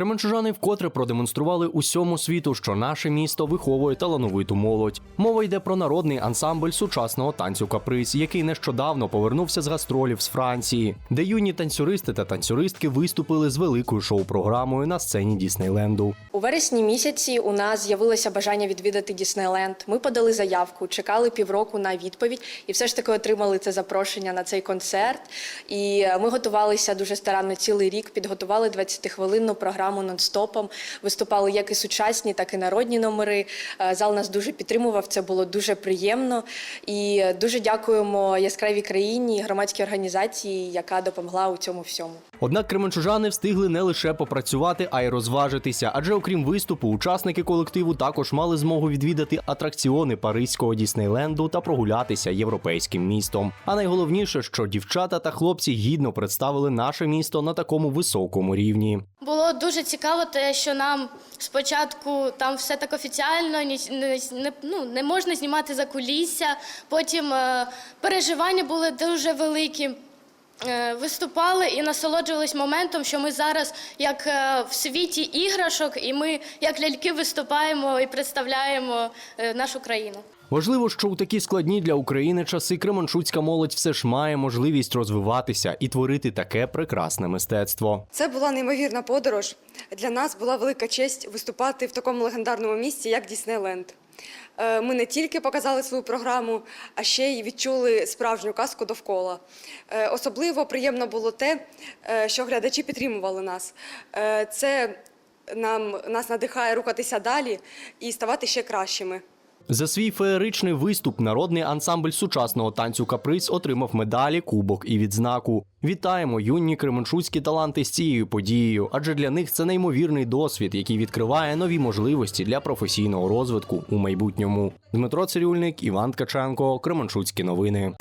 Кременчужани вкотре продемонстрували усьому світу, що наше місто виховує талановиту молодь. Мова йде про народний ансамбль сучасного танцю каприз, який нещодавно повернувся з гастролів з Франції, де юні танцюристи та танцюристки виступили з великою шоу-програмою на сцені Діснейленду. У вересні місяці у нас з'явилося бажання відвідати Діснейленд. Ми подали заявку, чекали півроку на відповідь, і все ж таки отримали це запрошення на цей концерт. І ми готувалися дуже старанно цілий рік, підготували 20-хвилинну програму нон-стопом. Виступали як і сучасні, так і народні номери. Е, Зал нас дуже підтримував. Це було дуже приємно. І дуже дякуємо яскравій країні, громадській організації, яка допомогла у цьому всьому. Однак кременчужани встигли не лише попрацювати, а й розважитися. Адже окрім виступу, учасники колективу також мали змогу відвідати атракціони Паризького Діснейленду та прогулятися європейським містом. А найголовніше, що дівчата та хлопці гідно представили наше місто на такому високому рівні. Було дуже цікаво, те, що нам спочатку там все так офіціально, ні, не, ну, не можна знімати за кулісся. Потім е, переживання були дуже великі. Е, Виступали і насолоджувались моментом, що ми зараз як е, в світі іграшок, і ми як ляльки виступаємо і представляємо е, нашу країну. Важливо, що у такі складні для України часи кременчуцька молодь все ж має можливість розвиватися і творити таке прекрасне мистецтво. Це була неймовірна подорож. Для нас була велика честь виступати в такому легендарному місці, як Діснейленд. Е, Ми не тільки показали свою програму, а ще й відчули справжню казку довкола. Е, Особливо приємно було те, е, що глядачі підтримували нас. Це нам нас надихає рухатися далі і ставати ще кращими. За свій феєричний виступ народний ансамбль сучасного танцю каприз отримав медалі, кубок і відзнаку. Вітаємо юні кременчуцькі таланти з цією подією, адже для них це неймовірний досвід, який відкриває нові можливості для професійного розвитку у майбутньому. Дмитро Цирюльник, Іван Ткаченко, Кременчуцькі новини.